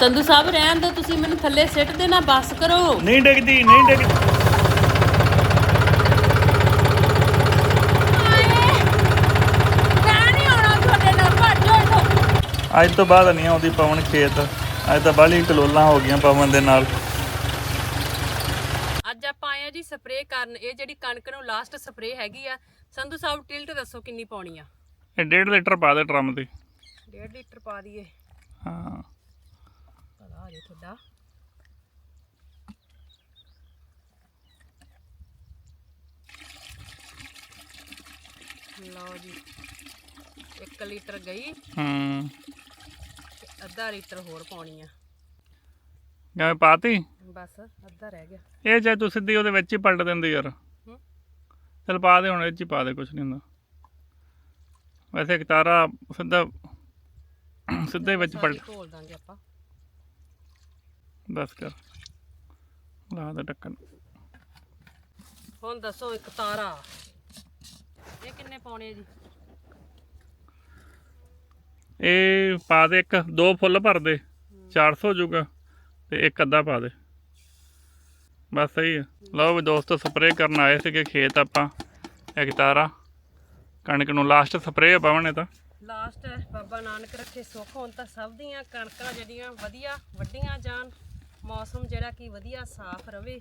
ਸੰਧੂ ਸਾਹਿਬ ਰਹਿਣ ਦੋ ਤੁਸੀਂ ਮੈਨੂੰ ਥੱਲੇ ਸਿੱਟ ਦੇਣਾ ਬੱਸ ਕਰੋ। ਨਹੀਂ ਡਿੱਗਦੀ ਨਹੀਂ ਡਿੱਗਦੀ। ਮੈਂ ਨਹੀਂ ਆਉਣਾ ਤੁਹਾਡੇ ਨਾਲ ਭੱਜੋ ਇੱਥੋਂ ਅੱਜ ਤੋਂ ਬਾਅਦ ਨਹੀਂ ਆਉਂਦੀ ਪਵਨ ਖੇਤ। ਅੱਜ ਤਾਂ ਬਾਹਲੀ ਕਲੋਲਾਂ ਹੋ ਗਈਆਂ ਪਵਨ ਦੇ ਨਾਲ। ਅੱਜ ਆਪਾਂ ਆਏ ਆ ਜੀ ਸਪਰੇਅ ਕਰਨ। ਇਹ ਜਿਹੜੀ ਕਣਕ ਨੂੰ ਲਾਸਟ ਸਪਰੇਅ ਹੈਗੀ ਆ ਸੰਧੂ ਸਾਹਿਬ ਟਿਲਟ ਦੱਸੋ ਕਿੰਨੀ ਪਾਉਣੀ ਆ? ਇਹ 1.5 ਲੀਟਰ ਪਾ ਦੇ ਡਰਮ ਤੇ। 1.5 ਲੀਟਰ ਪਾ ਦਈਏ। ਹਾਂ। ਆ ਜੇ ਤੁਹਾਡਾ ਲਓ ਜੀ 1 ਲੀਟਰ ਗਈ। ਹੂੰ। ਤੇ ਅੱਧਾ ਲੀਟਰ ਹੋਰ ਪਾਉਣੀ ਆ। ਕਿਵੇਂ ਪਾਤੀ? ਬਸ ਅੱਧਾ ਰਹਿ ਗਿਆ। ਇਹ ਚਾਹੇ ਤੂੰ ਸਿੱਧੀ ਉਹਦੇ ਵਿੱਚ ਹੀ ਪਲਟ ਦਿੰਦੀ ਯਾਰ। ਹੂੰ। ਚਲ ਪਾ ਦੇ ਹੁਣ ਇਹ ਚ ਹੀ ਪਾ ਦੇ ਕੁਛ ਨਹੀਂ ਹੁੰਦਾ। ਵੈਸੇ ਇੱਕ ਤਾਰਾ ਸਿੱਧਾ ਸਿੱਧੇ ਵਿੱਚ ਪਲਟ ਘੋਲ ਦਾਂਗੇ ਆਪਾਂ। ਬਸ ਕਰ। ਲਾ ਦੇ ਢੱਕਣ। ਹੁਣ ਦੱਸੋ ਇੱਕ ਤਾਰਾ। ਇਹ ਕਿੰਨੇ ਪਾਉਣੇ ਜੀ? ਇਹ ਪਾ ਦੇ ਇੱਕ ਦੋ ਫੁੱਲ ਭਰ ਦੇ। 400 ਹੋ ਜਾਊਗਾ ਤੇ ਇੱਕ ਅੱਧਾ ਪਾ ਦੇ। ਬਸ ਸਹੀ ਹੈ ਲਓ ਵੀ ਦੋਸਤੋ ਸਪਰੇਅ ਕਰਨ ਆਏ ਸੀਗੇ ਖੇਤ ਆਪਾਂ ਇੱਕ ਤਾਰਾ। ਕਣਕ ਨੂੰ ਲਾਸਟ ਸਪਰੇਅ ਪਾਵਣੇ ਤਾਂ। ਲਾਸਟ ਬਾਬਾ ਨਾਨਕ ਰੱਖੇ ਸੁੱਖ। ਹੁਣ ਤਾਂ ਸਭ ਦੀਆਂ ਕਣਕਾਂ ਜਿਹੜੀਆਂ ਵਧੀਆ ਵੱਡੀਆਂ ਜਾਣ। ਮੌਸਮ ਜਿਹੜਾ ਕਿ ਵਧੀਆ ਸਾਫ਼ ਰਵੇ।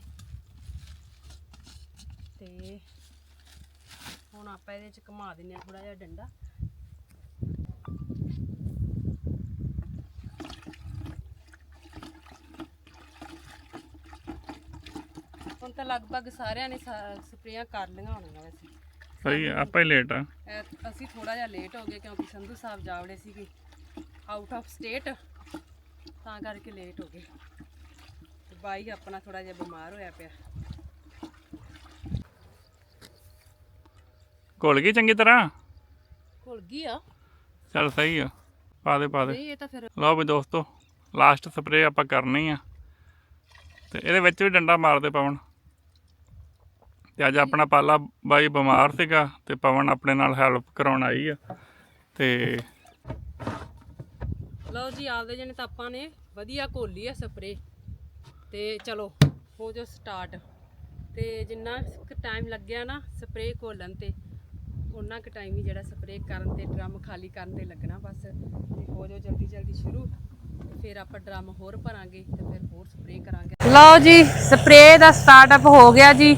ਤੇ ਹੁਣ ਆਪਾਂ ਇਹਦੇ ਚ ਘੁਮਾ ਦਿੰਨੇ ਆ ਥੋੜਾ ਜਿਹਾ ਡੰਡਾ। ਹੁਣ ਤਾਂ ਲਗਭਗ ਸਾਰਿਆਂ ਨੇ ਸਪਰੇਆਂ ਕਰ ਲਈਆਂ ਹੋਣੀਆਂ ਵੈਸੇ। ਸਹੀ ਹੈ ਆਪਾਂ ਹੀ ਲੇਟ ਆ। ਐ- ਅਸੀਂ ਥੋੜਾ ਜਿਹਾ ਲੇਟ ਹੋ ਗਏ ਕਿਉਂਕਿ ਸੰਧੂ ਸਾਹਿਬ ਜਾਵੜੇ ਸੀਗੇ। ਆਊਟ ਆਫ ਸਟੇਟ ਤਾਂ ਕਰਕੇ ਲੇਟ ਹੋ ਗਏ। ਬਾਈ ਆਪਣਾ ਥੋੜਾ ਜਿਹਾ ਬਿਮਾਰ ਹੋਇਆ ਪਿਆ। ਘੁਲ ਗਈ ਚੰਗੀ ਤਰ੍ਹਾਂ? ਭੁੱਲ ਗਈ ਆ। ਚਲ ਸਹੀ ਆ। ਪਾ ਦੇ ਪਾ ਦੇ। ਨਹੀਂ ਇਹ ਤਾਂ ਫਿਰ। ਲਓ ਵੀ ਦੋਸਤੋ ਲਾਸਟ ਸਪਰੇਅ ਆਪਾਂ ਕਰਨੀ ਆ। ਤੇ ਇਹਦੇ ਵਿੱਚ ਵੀ ਡੰਡਾ ਮਾਰਦੇ ਪਵਨ। ਤੇ ਅੱਜ ਆਪਣਾ ਪਾਲਾ ਬਾਈ ਬਿਮਾਰ ਸੀਗਾ ਤੇ ਪਵਨ ਆਪਣੇ ਨਾਲ ਹੈਲਪ ਕਰਾਉਣ ਆਈ ਆ। ਤੇ ਲਓ ਜੀ ਆਪਦੇ ਜਣੇ ਤਾਂ ਆਪਾਂ ਨੇ ਵਧੀਆ ਘੋਲੀ ਆ ਸਪਰੇ ਤੇ ਚਲੋ, ਹੋ ਜੋ ਸਟਾਰਟ ਤੇ ਜਿੰਨਾ ਟਾਈਮ ਲੱਗਿਆ ਨਾ ਸਪਰੇਅ ਘੋਲਣ ਤੇ ਉਹਨਾਂ ਕੁ ਟਾਈਮ ਹੀ ਜਿਹੜਾ ਸਪਰੇਅ ਕਰਨ ਤੇ ਡਰਮ ਖਾਲੀ ਕਰਨ ਤੇ ਲੱਗਣਾ ਬਸ। ਤੇ ਹੋ ਜੋ ਜਲਦੀ ਜਲਦੀ ਸ਼ੁਰੂ। ਫਿਰ ਆਪਾਂ ਡਰਮ ਹੋਰ ਭਰਾਂਗੇ ਤੇ ਫਿਰ ਹੋਰ ਸਪਰੇਅ ਕਰਾਂਗੇ। ਲਓ ਜੀ ਸਪਰੇਅ ਦਾ ਸਟਾਰਟਅਪ ਹੋ ਗਿਆ ਜੀ।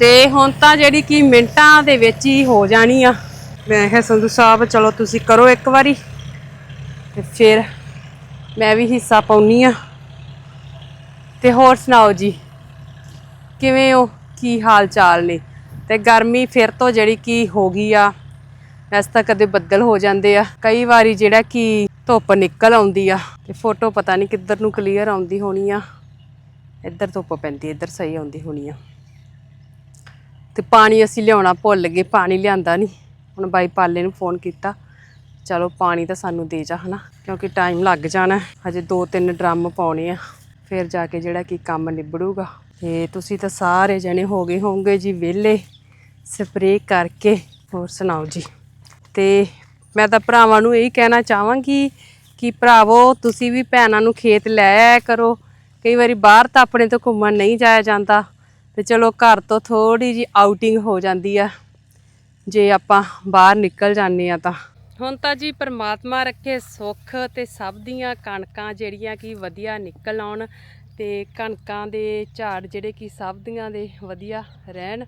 ਤੇ ਹੁਣ ਤਾਂ ਜਿਹੜੀ ਕਿ ਮਿੰਟਾਂ ਦੇ ਵਿੱਚ ਹੀ ਹੋ ਜਾਣੀ ਆ। ਮੈਂ ਕਿਹਾ ਸੰਧੂ ਸਾਹਿਬ, ਚਲੋ ਤੁਸੀਂ ਕਰੋ ਇੱਕ ਵਾਰੀ। ਤੇ ਫਿਰ ਮੈਂ ਵੀ ਹਿੱਸਾ ਪਾਉਣੀ ਆ। ਤੇ ਹੋਰ ਸੁਣਾਓ ਜੀ? ਕਿਵੇਂ ਹੋ? ਕੀ ਹਾਲ ਚਾਲ ਨੇ? ਤੇ ਗਰਮੀ ਫਿਰ ਤੋਂ ਜਿਹੜੀ ਕੀ ਹੋ ਗਈ ਆ, ਵੈਸੇ ਤਾਂ ਕਦੇ ਬੱਦਲ ਹੋ ਜਾਂਦੇ ਆ। ਕਈ ਵਾਰੀ ਜਿਹੜਾ ਕਿ ਧੁੱਪ ਨਿਕਲ ਆਉਂਦੀ ਆ, ਤੇ ਫੋਟੋ ਪਤਾ ਨਹੀਂ ਕਿੱਧਰ ਨੂੰ ਕਲੀਅਰ ਆਉਂਦੀ ਹੋਣੀ ਆ। ਇੱਧਰ ਧੁੱਪ ਪੈਂਦੀ, ਇੱਧਰ ਸਹੀ ਆਉਂਦੀ ਹੋਣੀ ਆ। ਤੇ ਪਾਣੀ ਅਸੀਂ ਲਿਆਉਣਾ ਭੁੱਲ ਗਏ, ਪਾਣੀ ਲਿਆਂਦਾ ਨਹੀਂ ਹੁਣ ਬਾਈ ਪਾਲੇ ਨੂੰ ਫੋਨ ਕੀਤਾ। ਚਲੋ ਪਾਣੀ ਤਾਂ ਸਾਨੂੰ ਦੇ ਜਾ ਹਨਾ, ਕਿਉਂਕਿ ਟਾਈਮ ਲੱਗ ਜਾਣਾ। ਹਜੇ ਦੋ ਤਿੰਨ ਡਰਮ ਪਾਉਣੇ ਆ। ਫਿਰ ਜਾ ਕੇ ਜਿਹੜਾ ਕਿ ਕੰਮ ਨਿਬੜੂਗਾ। ਤੇ ਤੁਸੀਂ ਤਾਂ ਸਾਰੇ ਜਣੇ ਹੋ ਗਏ ਹੋਵੋਗੇ ਜੀ ਵਿਹਲੇ। ਸਪਰੇਅ ਕਰਕੇ। ਹੋਰ ਸੁਣਾਓ ਜੀ। ਤੇ ਮੈਂ ਤਾਂ ਭਰਾਵਾਂ ਨੂੰ ਇਹੀ ਕਹਿਣਾ ਚਾਹਾਂਗੀ ਕਿ ਭਰਾਵੋ, ਤੁਸੀਂ ਵੀ ਭੈਣਾਂ ਨੂੰ ਖੇਤ ਲੈ ਆਇਆ ਕਰੋ। ਕਈ ਵਾਰੀ ਬਾਹਰ ਤਾਂ ਆਪਣੇ ਤੋਂ ਘੁੰਮਣ ਨਹੀਂ ਜਾਇਆ ਜਾਂਦਾ। ਤੇ ਚਲੋ ਘਰ ਤੋਂ ਥੋੜੀ ਜੀ ਆਊਟਿੰਗ ਹੋ ਜਾਂਦੀ ਆ। ਜੇ ਆਪਾਂ ਬਾਹਰ ਨਿਕਲ ਜਾਂਦੇ ਆ ਤਾਂ। ਹੁਣ ਤਾਂ ਜੀ ਪਰਮਾਤਮਾ ਰੱਖੇ ਸੁੱਖ ਤੇ ਸਭ ਦੀਆਂ ਕਣਕਾਂ ਜਿਹੜੀਆਂ ਕਿ ਵਧੀਆ ਨਿਕਲ ਆਉਣ ਤੇ ਕਣਕਾਂ ਦੇ ਝਾੜ ਜਿਹੜੇ ਕਿ ਸਭ ਦੀਆਂ ਦੇ ਵਧੀਆ ਰਹਿਣ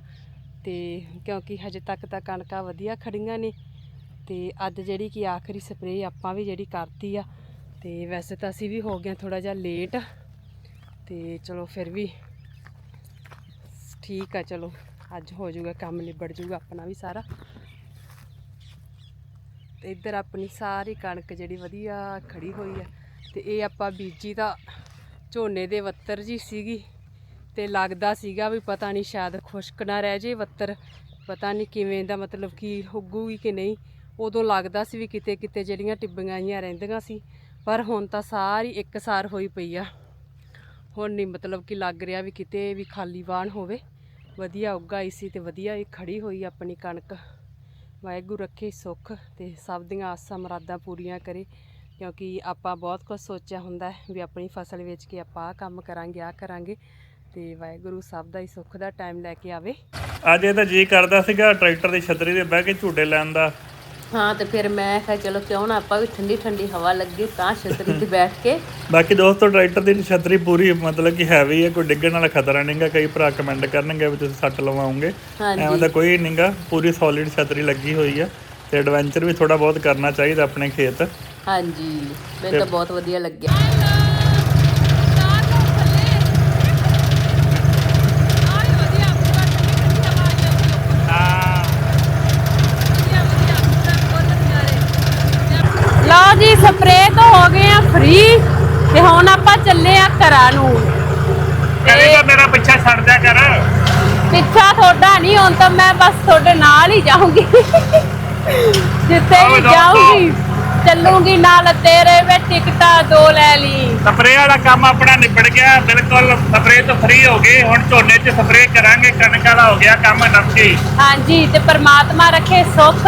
ਤੇ ਕਿਉਂਕਿ ਹਜੇ ਤੱਕ ਤਾਂ ਕਣਕਾਂ ਵਧੀਆ ਖੜੀਆਂ ਨੇ ਤੇ ਅੱਜ ਜਿਹੜੀ ਕਿ ਆਖਰੀ ਸਪਰੇਅ ਆਪਾਂ ਵੀ ਜਿਹੜੀ ਕਰਤੀ ਆ ਤੇ ਵੈਸੇ ਤਾਂ ਅਸੀਂ ਵੀ ਹੋ ਗਏ ਥੋੜਾ ਜਿਹਾ ਲੇਟ ਤੇ ਚਲੋ ਫਿਰ ਵੀ ਠੀਕ ਆ, ਚਲੋ ਅੱਜ ਹੋ ਜਾਊਗਾ, ਕੰਮ ਨਿਬੜ ਜਾਊਗਾ ਆਪਣਾ ਵੀ ਸਾਰਾ। ਤੇ ਇੱਧਰ ਆਪਣੀ ਸਾਰੀ ਕਣਕ ਜਿਹੜੀ ਵਧੀਆ ਖੜੀ ਹੋਈ ਆ। ਤੇ ਇਹ ਆਪਾਂ ਬੀਜੀ ਤਾਂ ਝੋਨੇ ਦੇ ਵੱਤਰ ਜੀ ਸੀਗੀ ਤੇ ਲੱਗਦਾ ਸੀਗਾ ਵੀ ਪਤਾ ਨਹੀਂ ਸ਼ਾਇਦ ਖੁਸ਼ਕ ਨਾ ਰਹਿ ਜੇ ਵੱਤਰ। ਪਤਾ ਨਹੀਂ ਕਿਵੇਂ ਦਾ ਮਤਲਬ ਕਿ ਉੱਗੂਗੀ ਕਿ ਨਹੀਂ। ਉਦੋਂ ਲੱਗਦਾ ਸੀ ਵੀ ਕਿਤੇ ਕਿਤੇ ਜਿਹੜੀਆਂ ਟਿੱਬੀਆਂ ਆਈਆਂ ਰਹਿੰਦੀਆਂ ਸੀ, ਪਰ ਹੁਣ ਤਾਂ ਸਾਰੀ ਇੱਕਸਾਰ ਹੋਈ ਪਈ ਆ। ਹੁਣ ਨਹੀਂ ਮਤਲਬ ਕਿ ਲੱਗ ਰਿਹਾ ਵੀ ਕਿਤੇ ਵੀ ਖਾਲੀ ਬਾਣ ਹੋਵੇ। ਵਧੀਆ ਉਗਾਈ ਸੀ ਤੇ ਵਧੀਆ ਹੀ ਖੜੀ ਹੋਈ ਆਪਣੀ ਕਣਕ। ਵਾਹਿਗੁਰੂ ਰੱਖੇ ਸੁੱਖ ਤੇ ਸਭ ਦੀਆਂ ਆਸਾਂ ਮੁਰਾਦਾਂ ਪੂਰੀਆਂ ਕਰੇ, ਕਿਉਂਕਿ ਆਪਾਂ ਬਹੁਤ ਕੁਝ ਸੋਚਿਆ ਹੁੰਦਾ ਵੀ ਆਪਣੀ ਫਸਲ ਵੇਚ ਕੇ ਆਪਾਂ ਆਹ ਕੰਮ ਕਰਾਂਗੇ ਆ ਕਰਾਂਗੇ ਤੇ ਵਾਹਿਗੁਰੂ ਸਭ ਦਾ ਹੀ ਸੁੱਖ ਦਾ ਟਾਈਮ ਲੈ ਕੇ ਆਵੇ। ਅੱਜ ਇਹ ਤਾਂ ਜੀ ਕਰਦਾ ਸੀਗਾ ਟਰੈਕਟਰ ਦੀ ਛਤਰੀ ਦੇ ਬਹਿ ਕੇ ਝੂਟੇ ਲੈਣ ਦਾ। ਹਾਂ ਤੇ ਫਿਰ ਮੈਂ ਕਿਹਾ ਚਲੋ ਕਿਉਂ ਨਾ ਆਪਾਂ ਵੀ ਠੰਡੀ ਠੰਡੀ ਹਵਾ ਲੱਗੇ ਤਾਂ ਛਤਰੀ ਤੇ ਬੈਠ ਕੇ। ਬਾਕੀ ਦੋਸਤੋ ਟਰੈਕਟਰ ਦੀ ਛਤਰੀ ਪੂਰੀ ਮਤਲਬ ਕਿ ਹੈਵੀ ਹੈ ਕੋਈ ਡਿੱਗਣ ਵਾਲਾ ਖਤਰਾ ਨਹੀਂਗਾ ਕਈ ਭਰਾ ਕਮੈਂਟ ਕਰਨਗੇ ਵੀ ਤੁਸੀਂ ਸੱਟ ਲਵਾਓਗੇ। ਐਵੇਂ ਦਾ ਕੋਈ ਨਹੀਂਗਾ ਪੂਰੀ ਸੋਲਿਡ ਛਤਰੀ ਲੱਗੀ ਹੋਈ ਆ। ਤੇ ਐਡਵੈਂਚਰ ਵੀ ਥੋੜਾ ਬਹੁਤ ਕਰਨਾ ਚਾਹੀਦਾ ਆਪਣੇ ਖੇਤ। ਹਾਂਜੀ ਮੈਨੂੰ ਤਾਂ ਬਹੁਤ ਵਧੀਆ ਲੱਗਿਆ ਹਾਂ ਲਓ ਜੀ ਸਪਰੇਅ ਤੋਂ ਹੋ ਗਏ ਆ ਫ੍ਰੀ ਤੇ ਹੁਣ ਆਪਾਂ ਚੱਲੇ ਆ ਘਰਾਂ ਨੂੰ। ਕਰੇਗਾ ਮੇਰਾ ਪਿੱਛਾ ਛੱਡ ਦਿਆ ਕਰ। ਪਿੱਛਾ ਤੁਹਾਡਾ ਨਹੀਂ ਹੁਣ ਤਾਂ ਮੈਂ ਬਸ ਤੁਹਾਡੇ ਨਾਲ ਹੀ ਜਾਊਂਗੀ। ਜਿੱਥੇ ਵੀ। ਜਾਊਂਗੀ ਚੱਲੂਗੀ ਨਾਲ ਤੇਰੇ ਵੇ ਟਿਕਟਾਂ ਦੋ ਲੈ ਲਈ। ਸਪਰੇਅ ਵਾਲਾ ਕੰਮ ਆਪਣਾ ਨਿਬੜ ਗਿਆ ਬਿਲਕੁਲ ਸਪਰੇਅ ਤੋਂ ਫ੍ਰੀ ਹੋ ਗਏ ਹੁਣ ਝੋਨੇ 'ਚ ਸਪਰੇਅ ਕਰਾਂਗੇ ਕਣਕ ਵਾਲਾ ਹੋ ਗਿਆ ਕੰਮ ਨਮਕੀ ਹਾਂਜੀ ਤੇ ਪ੍ਰਮਾਤਮਾ ਰੱਖੇ ਸੁੱਖ।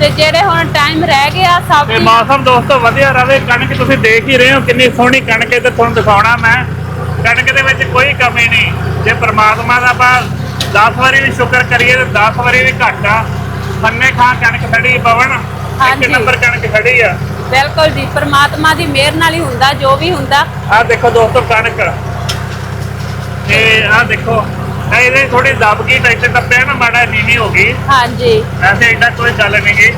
ਤੇ ਜਿਹੜੇ ਹੁਣ ਟਾਈਮ ਰਹਿ ਗਿਆ ਸਭ ਤੇ ਦੀ ਮੌਸਮ ਦੋਸਤੋ ਵਧੀਆ ਰਵੇ ਕਣਕ ਤੁਸੀਂ ਦੇਖ ਹੀ ਰਹੇ ਹੋ ਕਿੰਨੀ ਸੋਹਣੀ ਕਣਕ ਹੈ ਤੇ ਤੁਹਾਨੂੰ ਦਿਖਾਉਣਾ ਮੈਂ। ਕਣਕ ਦੇ ਵਿੱਚ ਕੋਈ ਕਮੀ ਨਹੀਂ। ਜੇ ਪ੍ਰਮਾਤਮਾ ਦਾ ਆਪਾਂ 10 ਵਾਰੀ ਵੀ ਸ਼ੁਕਰ ਕਰੀਏ ਤੇ 10 ਵਾਰੀ ਵੀ ਘੱਟ ਆ। ਖੰਨੇ ਖਾਂ ਕਣਕ ਖੜੀ ਪਵਨ ਇੱਕ ਹਾਂਜੀ। ਨੰਬਰ ਕਣਕ ਖੜੀ ਆ। ਬਿਲਕੁਲ ਜੀ ਪ੍ਰਮਾਤਮਾ ਦੀ ਮਿਹਰ ਨਾਲ ਹੀ ਹੁੰਦਾ ਜੋ ਵੀ ਹੁੰਦਾ। ਆਹ ਦੇਖੋ ਦੋਸਤੋ ਕਣਕ। ਤੇ ਆਹ ਦੇਖੋ। ਇਹਦੇ ਥੋੜੀ ਦਬ ਗਈ ਟਰੈਕਟਰ ਟੱਪਿਆ ਨਾ ਮਾੜਾ ਨੀਵੀਂ ਹੋ ਗਈ। ਹਾਂਜੀ। ਐਸੇ ਏਡਾ ਕੋਈ ਗੱਲ ਨਹੀਂ ਗੀ।